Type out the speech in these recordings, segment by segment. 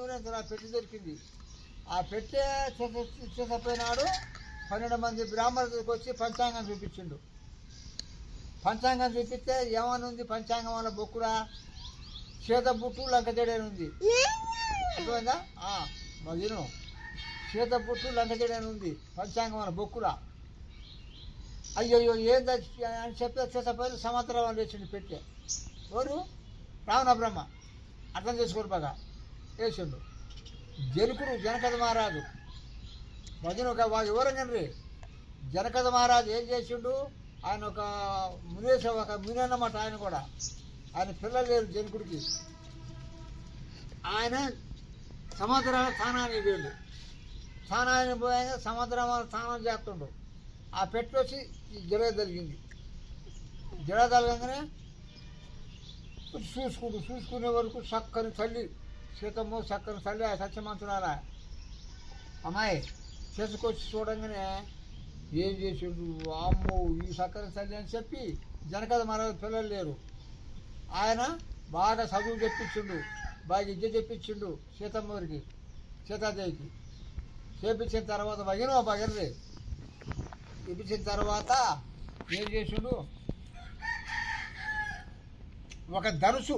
ఊరేంత నా పెట్టి దొరికింది. ఆ పెట్టే చేసపోయినాడు పన్నెండు మంది బ్రాహ్మణులకు వచ్చి పంచాంగం చూపించిండు. పంచాంగం చూపిస్తే ఏమని ఉంది పంచాంగం వల్ల బొక్కురా చేత బుట్టు లంకజడని ఉంది. అర్థమైందా? మదిను చేత బుట్టు లంకజడని ఉంది. పంచాంగం వల్ల బొక్కురా అయ్యయ్యో ఏంది అని చెప్పి చేసపోయి సమాంతరం వాళ్ళు వేసిండు పెట్టే. ఎవరు? రావణ బ్రహ్మ. అర్థం చేసుకోరు బాగా వేసిండు జనకుడు జనకథ మహారాజు. భజన ఒక వా- ఎవరండి జనకథ మహారాజు ఏం చేసిండు? ఆయన ఒక మునేశ ఒక మునన్నమాట ఆయన కూడా. ఆయన పిల్లలు లేరు జనకుడికి ఆయన సముద్రాల స్థానానికి వీళ్ళు స్థానానికి పోయాక సముద్రం స్నానం చేస్తుండు. ఆ పెట్టి వచ్చి జడ తగిలింది. జడ తగలంగానే చూసుకుంటూ చూసుకునే వరకు చక్కని తల్లి సీతమ్మ చక్కని తల్లి ఆ సత్యమంతురాలా. అమ్మాయి చేసుకొచ్చి చూడంగానే ఏం చేసిండు? అమ్మో ఈ చక్కని తల్లి అని చెప్పి జనకథ మరో పిల్లలు లేరు. ఆయన బాగా చదువు చెప్పించిండు బాగా విద్య చెప్పించిండు సీతమ్మవారికి సీతాదేవికి. చేపించిన తర్వాత భగిన భగనరే ఇప్పించిన తర్వాత ఏం చేసిండు? ఒక ధనుసు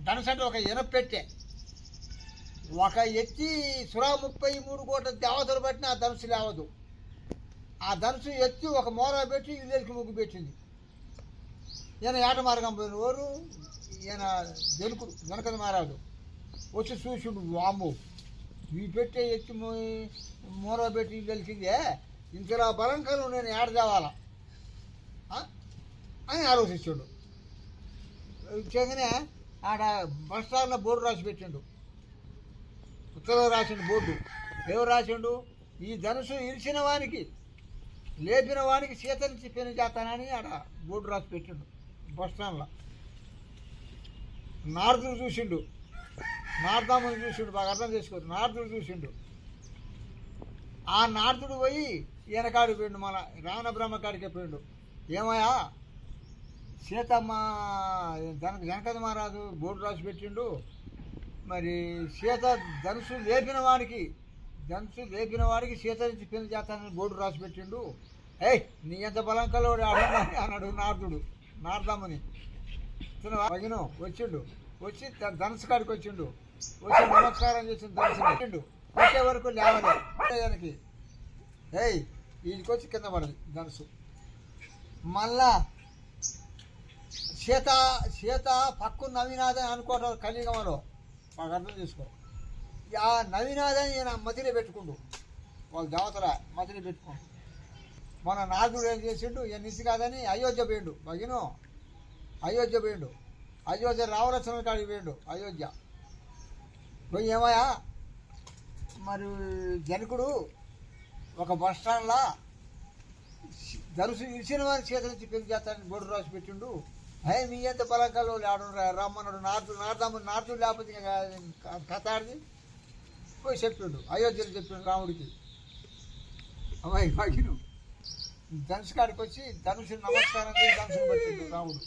ధనుసు అంటే ఒక ఎనపెట్టె ఒక ఎత్తి సురా ముప్పై మూడు కోట్ల దేవతలు పట్టిన ఆ ధనుసు లేవదు. ఆ ధనుసు ఎత్తి ఒక మోర పెట్టి ఇల్లుకి ముగ్గు పెట్టింది. ఈయన ఏట మార్గం పోయిన ఓరు ఈయన జనుకుడు వెనకద మారాడు. వచ్చి చూసిండు వాము ఈ పెట్టే ఎత్తి మూర పెట్టి ఇల్లు ఇంతలా బలంకలు నేను ఏడ తేవాలా? అని ఆలోచించాడు. చేయగానే ఆడ బస్ బోర్డు రాసి పెట్టిండు. ఉత్తరం రాసిండు బోర్డు. ఎవరు రాసిండు? ఈ ధనుసు ఇరిచిన వానికి లేపిన వానికి సీతనిచ్చి పెళ్ళి చేస్తానని ఆడ బోర్డు రాసి పెట్టిండు బస్ స్టాండ్లో. నారదుడు చూసిండు. నారదాముని చూసిండు బాగా అర్థం చేసుకోరు నారదుడు చూసిండు. ఆ నారదుడు పోయి ఈయనకాడికి పోయిండు మన రావణ బ్రహ్మ కాడికి పోయిండు. ఏమయ్యా? సీతమ్మ జనక జనకద మహారాజు బోర్డు రాసి పెట్టిండు. మరి సీత ధనుసు లేపిన వాడికి ధనుసు లేపిన వాడికి సీత నుంచి పెళ్ళి చేస్తానని బోర్డు రాసి పెట్టిండు. ఏయ్ నీ ఎంత బలం కలవాడు అడుగు అన్నాడు నారదుడు నారదమ్మని. వగిను వచ్చిండు. వచ్చి ధనుసు కాడికి వచ్చిండు. వచ్చి నమస్కారం చేసిన ధనుసు పెట్టిండు. వచ్చే వరకు లేవలే. ఏయ్ వీళ్ళకి వచ్చి కింద పడదు ధనుసు. మళ్ళా సీత సీత పక్కు నవీనాథని అనుకోవటం కలియుగంలో. మాకు అర్థం చేసుకో. ఆ నవీనాథని నేను మతిలో పెట్టుకుండు. వాళ్ళు దేవతల మతిలో పెట్టుకుండు మన నాగుడు ఏం చేసిండు? ఈయన నిసి కాదని అయోధ్య పోయిండు. భగిను అయోధ్య పోయిండు. అయోధ్య రావలసిన కాడికి పోయిండు. అయోధ్య. పోయి ఏమయ్యా? మరి జనకుడు ఒక బస్ స్టాండ్లో ధనుసు ఇరిచిన వారి చేత నుంచి పెళ్ళి చేస్తానని బోర్డు రాసి పెట్టిండు. అయ్యి మీ ఎంత బలంకాలు ఆడు రమ్మన్నాడు. నార్తు నార్దాము నార్తు లేకపోతే ఇంకా కథ ఆడిది పోయి చెప్పిండు అయోధ్యలో చెప్పిండు రాముడికి. అమ్మాయి మగిను ధనుసు కాడికి వచ్చి ధనుషు నమస్కారం చేసి ధనుషుని పట్టిండు రాముడు.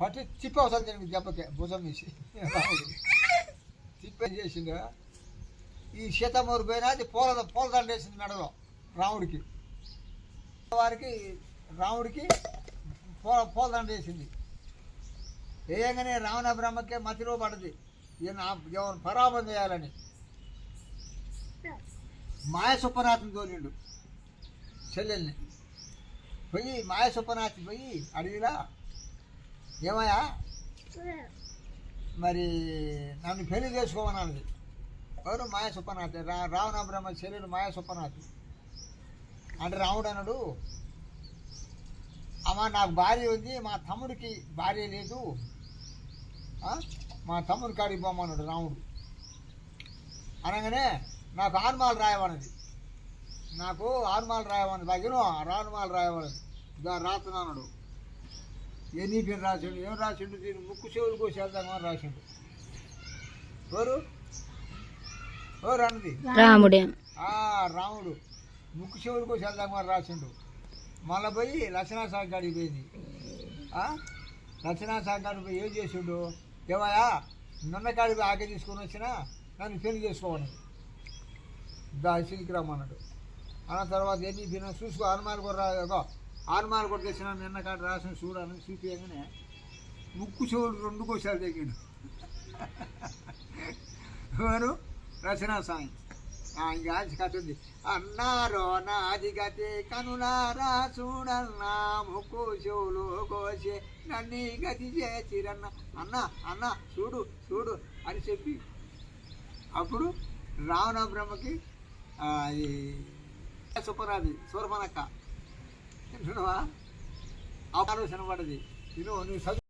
పట్టి తిప్పి అవసరం జరిగింది దెబ్బకే భుజం వేసి రాముడు. తిప్పి చేసిండు? ఈ సీతమూరు పోయినా అది పూల పూలదండ వేసింది మెడలో రాముడికి. వారికి రాముడికి పో పూలదండ వేసింది. వేయగానే రావణ బ్రహ్మకే మతిలో పడది. ఈయన ఎవరు పరాభం చేయాలని. మాయ సుప్పనాథం తోలిండు చెల్లెల్ని. పోయి మాయ సుప్పనాథ్ పోయి అడవిలా ఏమయ్యా? మరి నన్ను పెళ్ళి చేసుకోమన్నది ఎవరు? మాయ సుప్పనాథ్ రా రావణ బ్రహ్మ చెల్లెలు మాయ సుప్పనాథ్ అంటే రాముడు అన్నాడు అమ్మ నాకు భార్య ఉంది మా తమ్ముడికి భార్య లేదు? మా తమ్ముడి కాడికి పోమన్నాడు రాముడు. అనగానే నాకు ఆన్మాలు రాయమన్నది నాకు ఆన్మాలు రాయమన్నది బాగిను రానుమాలు రాయమన్నది దా రాతున్నాడు ఏ నీ పేరు రాసిండు? ఏం రాసిండు? దీని ముక్కు చెవులు కోసేద్దామని రాసిండు. ఎవరు? ఎవరు అన్నది? రాముడే. ఆ రాముడు. ముక్కు చెవులు కోసి వెళ్దామని రాసిండు. మళ్ళీ పోయి లక్షణా సాగు కాడికి పోయింది. లక్షణా సాగు కాడికి పోయి ఏం చేసిండు? ఏమయ్యా నిన్న కాడికి ఆకే తీసుకొని వచ్చినా నన్ను పెళ్ళి చేసుకోవాలి దా రమ్మన్నాడు అన్న తర్వాత ఎన్ని తిన చూసుకో ఆనమాలు కూడా రాదో ఆనమాలు కూడా తెచ్చిన నిన్న కాడ రాసిన చూడని చూపించగానే ముక్కు చెవులు రెండు కోశాలు తెగిండు. ఎవరు? రచనా సాయి. ఇంకా కథ అన్నారో నాది గతి కనులారా చూడన్నా ముక్కు చెవులు కోసే నన్ను గతి చేసిరన్న అన్న అన్న చూడు చూడు అని చెప్పి. అప్పుడు రావణ బ్రహ్మకి అది సుపరాది సూరమనక్క వింటున్నావా ఆలోచన పడది నేను నువ్వు